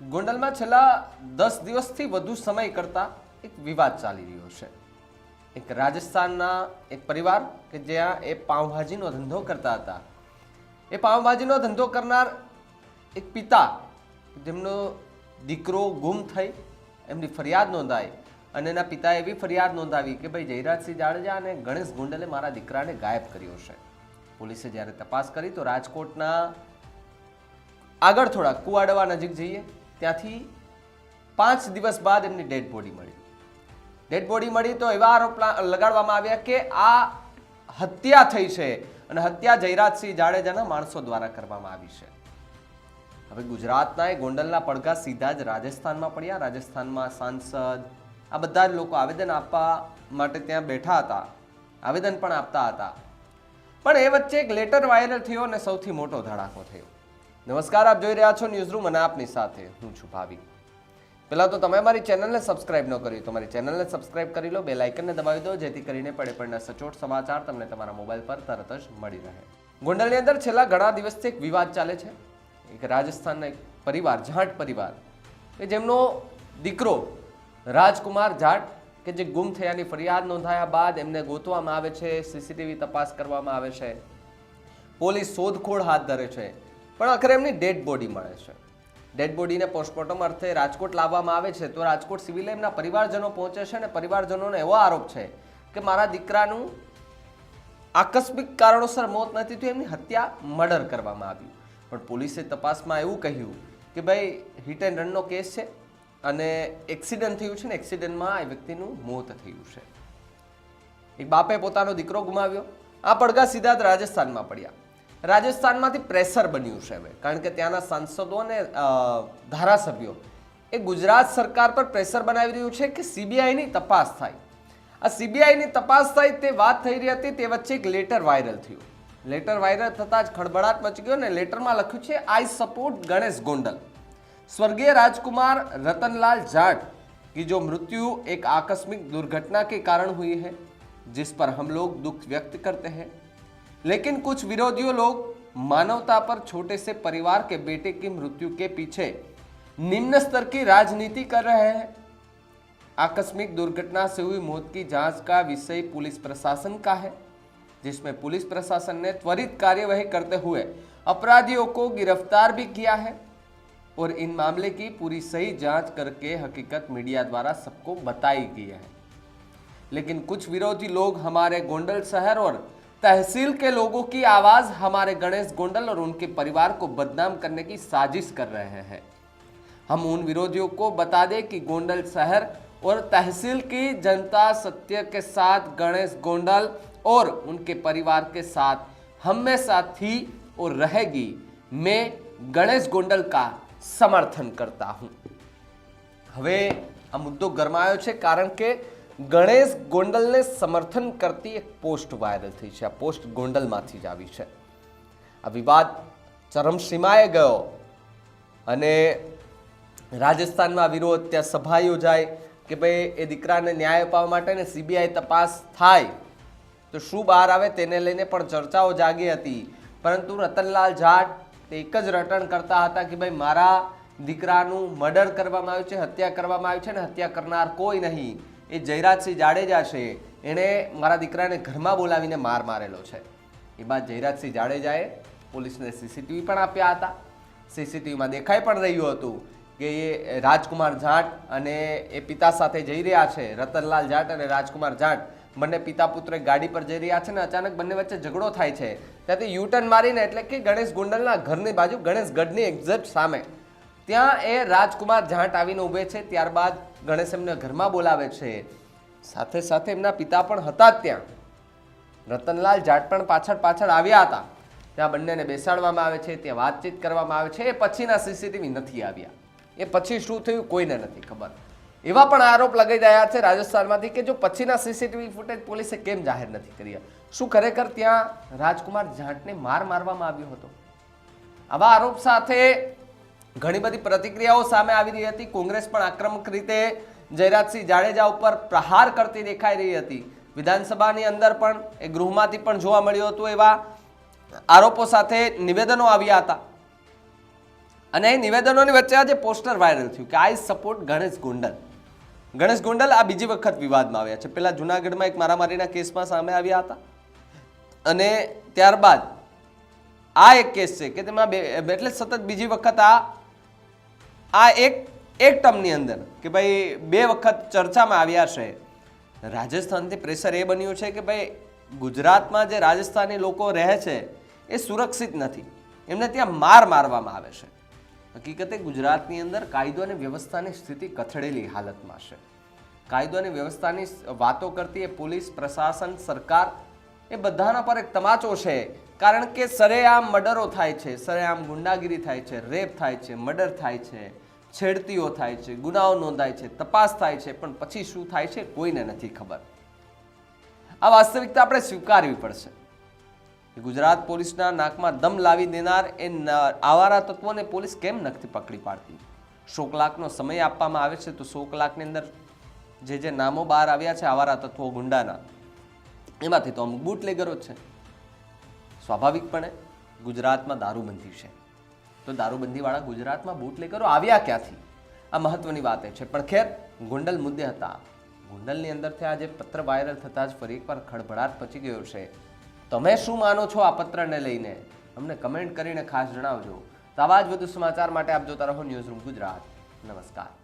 ગોંડલમાં છેલ્લા દસ દિવસથી વધુ સમય કરતા એક વિવાદ ચાલી રહ્યો છે. એક રાજસ્થાનના એક પરિવાર કે જ્યાં એ પાઉંભાજીનો ધંધો કરતા હતા. એ પાઉંભાજીનો ધંધો કરનાર એક પિતા જેમનો દીકરો ગુમ થઈ, એમની ફરિયાદ નોંધાઈ અને એના પિતાએ એવી ફરિયાદ નોંધાવી કે ભાઈ જયરાજસિંહ જાડેજા અને ગણેશ ગોંડલે મારા દીકરાને ગાયબ કર્યો છે. પોલીસે જ્યારે તપાસ કરી તો રાજકોટના આગળ થોડા કુવાડવા નજીક જઈએ. ત્યાંથી પાંચ દિવસ બાદ એમની ડેડ બોડી મળી. ડેડ બોડી મળી તો એવા આરોપ લગાડવામાં આવ્યા કે આ હત્યા થઈ છે અને હત્યા જયરાજસિંહ જાડેજાના માણસો દ્વારા કરવામાં આવી છે. હવે ગુજરાતના એ ગોંડલના પડઘા સીધા જ રાજસ્થાનમાં પડ્યા. રાજસ્થાનમાં સાંસદ, આ બધા જ લોકો આવેદન આપવા માટે ત્યાં બેઠા હતા. આવેદન પણ આપતા હતા. પણ એ વચ્ચે એક લેટર વાયરલ થયો અને સૌથી મોટો ધડાકો થયો. નમસ્કાર, આપ જોઈ રહ્યા છો ન્યૂઝ રૂમ અને આપની સાથે હું છું ભાવિક પહેલા તો તમે અમારી ચેનલને સબસ્ક્રાઇબ ન કરી તો મારી ચેનલને સબસ્ક્રાઇબ કરી લો બે લાઇકનને દબાવી દો, જેથી કરીને પડે પડના સચોટ સમાચાર તમને તમારા મોબાઈલ પર તરત જ મળી રહે. ગોંડલની અંદર છેલ્લા ઘણા દિવસથી એક વિવાદ ચાલે છે. એક રાજસ્થાનના એક પરિવાર, જાટ પરિવાર, કે જેમનો દીકરો રાજકુમાર જાટ, કે જે ગુમ થયાની ફરિયાદ નોંધાયા બાદ એમને ગોતવામાં આવે છે સીસીટીવી તપાસ કરવામાં આવે છે. પોલીસ શોધખોળ હાથ ધરે છે. પણ આખરે એમની ડેડ બોડી મળે છે. ડેડ બોડીને પોસ્ટમોર્ટમ અર્થે રાજકોટ લાવવામાં આવે છે તો રાજકોટ સિવિલે એમના પરિવારજનો પહોંચે છે અને પરિવારજનોનો એવો આરોપ છે કે મારા દીકરાનું આકસ્મિક કારણોસર મોત નથી થયું, એમની હત્યા મર્ડર કરવામાં આવ્યું પણ પોલીસે તપાસમાં એવું કહ્યું કે ભાઈ હિટ એન્ડ રનનો કેસ છે અને એક્સિડન્ટ થયું છે ને એક્સિડન્ટમાં એ વ્યક્તિનું મોત થયું છે. એક બાપે પોતાનો દીકરો ગુમાવ્યો. આ પડઘા સીધા જ રાજસ્થાનમાં પડ્યા. રાજસ્થાનમાંથી પ્રેશર બન્યું છે હવે કારણ કે ત્યાંના સાંસદો અને અ, ધારાસભ્યો એ ગુજરાત સરકાર પર પ્રેશર બનાવી રહ્યું છે કે સીબીઆઈની તપાસ થાય આ સીબીઆઈની તપાસ થાય તે વાત થઈ રહી હતી તે વચ્ચે એક લેટર વાયરલ થયું લેટર વાયરલ થતાં જ ખળબળાટ મચી ગયો ને લેટરમાં લખ્યું છે આઈ સપોર્ટ ગણેશ ગોંડલ स्वर्गीय राजकुमार रतनलाल जाट की जो मृत्यु एक आकस्मिक दुर्घटना के कारण हुई है जिस पर हम लोग दुख व्यक्त करते हैं लेकिन कुछ विरोधियों लोग मानवता पर छोटे से परिवार के बेटे की मृत्यु के पीछे निम्न स्तर की राजनीति कर रहे हैं। आकस्मिक दुर्घटना से हुई मौत की जाँच का विषय पुलिस प्रशासन का है, जिसमें पुलिस प्रशासन ने त्वरित कार्यवाही करते हुए अपराधियों को गिरफ़्तार भी किया है और इन मामले की पूरी सही जाँच करके हकीकत मीडिया द्वारा सबको बताई गई है। लेकिन कुछ विरोधी लोग हमारे गोंडल शहर और तहसील के लोगों की आवाज हमारे गणेश गोंडल और उनके परिवार को बदनाम करने की साजिश कर रहे हैं हम उन विरोधियों को बता दें कि गोंडल शहर और तहसील की जनता सत्य के साथ गणेश गोंडल और उनके परिवार के साथ हमेशा थी और रहेगी मैं गणेश गोंडल का समर्थन करता हूं હવે આ મુદ્દો ગરમાયો છે કારણ કે ગણેશ ગોંડલને સમર્થન કરતી એક પોસ્ટ વાયરલ થઈ છે. આ પોસ્ટ ગોંડલમાંથી જ આવી છે. આ વિવાદ ચરમસીમાએ ગયો અને રાજસ્થાનમાં વિરોધ, ત્યાં સભા યોજાય કે ભાઈ એ દીકરાને ન્યાય અપાવવા માટે ને સીબીઆઈ તપાસ થાય તો શું બહાર આવે તેને લઈને પણ ચર્ચાઓ જાગી હતી. પરંતુ રતનલાલ જાટ એક જ રટણ કરતા હતા કે ભાઈ મારા દીકરાનું મર્ડર કરવામાં આવ્યું છે, હત્યા કરવામાં આવ્યું છે ને હત્યા કરનાર કોઈ નહીં. એ જયરાજસિંહ જાડેજા છે, એણે મારા દીકરાને ઘરમાં બોલાવીને માર મારેલો છે. એ બાદ જયરાજસિંહ જાડેજાએ પોલીસને સીસીટીવી પણ આપ્યા હતા. સીસીટીવીમાં દેખાઈ પણ રહ્યું હતું કે એ રાજકુમાર જાટ અને એ પિતા સાથે જઈ રહ્યા છે, રતનલાલ જાટ અને રાજકુમાર જાટ. બંને પિતા પુત્ર ગાડી પર જઈ રહ્યા છે ને અચાનક બંને વચ્ચે ઝઘડો થાય છે. ત્યાંથી યુટર્ન મારીને એટલે કે ગણેશ ગુંડલના ઘરની બાજુ ગણેશ ગઢની એક્ઝેક્ટ સામે. ત્યાં એ રાજકુમાર જાટ આવીને ઊભે છે, ત્યારબાદ ગણેશ એમને ઘરમાં બોલાવે છે. સાથે સાથે એમના પિતા પણ હતા ત્યાં. રતનલાલ જાટ પણ પાછળ પાછળ આવ્યા હતા. ત્યાં બંનેને બેસાડવામાં આવે છે, ત્યાં વાતચીત કરવામાં આવે છે. એ પછીના સીસીટીવી નથી આવ્યા. એ પછી શું થયું કોઈને નથી ખબર. એવા પણ આરોપ લગાઈ રહ્યા છે રાજસ્થાનમાંથી કે જો પછીના સીસીટીવી ફૂટેજ પોલીસે કેમ જાહેર નથી કર્યા? શું ખરેખર ત્યાં રાજકુમાર જાટને માર મારવામાં આવ્યો હતો? આવા આરોપ સાથે ઘણી બધી પ્રતિક્રિયાઓ સામે આવી રહી હતી. કોંગ્રેસ પણ આક્રમક રીતે જયરાજસિંહ જાડેજા ઉપર પ્રહાર કરતી દેખાઈ રહી હતી. વિધાનસભાની અંદર પણ એ ગૃહમાંથી પણ જોવા મળ્યું હતું એવા આરોપો સાથે નિવેદનો આવ્યા હતા. અને એ નિવેદનોની વચ્ચે આજે પોસ્ટર વાયરલ થયું કે આઈ સપોર્ટ ગણેશ ગોંડલ. ગણેશ ગોંડલ આ બીજી વખત વિવાદમાં આવ્યા છે. પહેલાં જુનાગઢમાં એક મારામારીના કેસમાં સામે આવ્યા હતા. અને ત્યારબાદ આ એક કેસ છે કે તેમાં બે એટલે સતત બીજી વખત આ આ એક એક ટર્મની અંદર કે ભાઈ બે વખત ચર્ચામાં આવ્યા છે. રાજસ્થાનથી પ્રેશર એ બન્યું છે કે ભાઈ ગુજરાતમાં જે રાજસ્થાની લોકો રહે છે એ સુરક્ષિત નથી. એમને ત્યાં માર મારવામાં આવે છે. હકીકતે ગુજરાતની અંદર કાયદો અને વ્યવસ્થાની સ્થિતિ કથળેલી હાલતમાં છે. કાયદો અને વ્યવસ્થાની વાતો કરતી એ પોલીસ, પ્રશાસન, સરકાર એ બધાના પર એક તમાચો છે. કારણ કે સરેઆમ મર્ડરો થાય છે, સરેઆમ ગુંડાગીરી થાય છે, રેપ થાય છે, મર્ડર થાય છે, છેડતીઓ થાય છે, ગુનાઓ નોંધાય છે, તપાસ થાય છે, પણ પછી શું થાય છે કોઈને નથી ખબર. આ વાસ્તવિકતા આપણે સ્વીકારવી પડશે. ગુજરાત પોલીસના નાકમાં દમ લાવી દેનાર એ આવારા તત્વોને પોલીસ કેમ નથી પકડી પાડતી? સો કલાકનો સમય આપવામાં આવે છે, તો સો કલાકની અંદર જે જે નામો બહાર આવ્યા છે, આવારા તત્વો ગુંડાના એમાંથી તો અમુક બુટલેગરો જ છે. સ્વાભાવિકપણે ગુજરાતમાં દારૂબંધી છે. તો દારૂબંધીવાળા ગુજરાતમાં બુટલેગરો આવ્યા ક્યાંથી? આ મહત્વની વાત છે. પણ ખેર, ગોંડલ મુદ્દે હતા. ગોંડલની અંદરથી આજે પત્ર વાયરલ થતાં જ ફરી એકવાર ખળભળાટ પચી ગયો છે. તમે શું માનો છો આ પત્રને લઈને? અમને કમેન્ટ કરીને ખાસ જણાવજો. તો આવા જ વધુ સમાચાર માટે આપ જોતા રહો ન્યૂઝ રૂમ ગુજરાત. નમસ્કાર.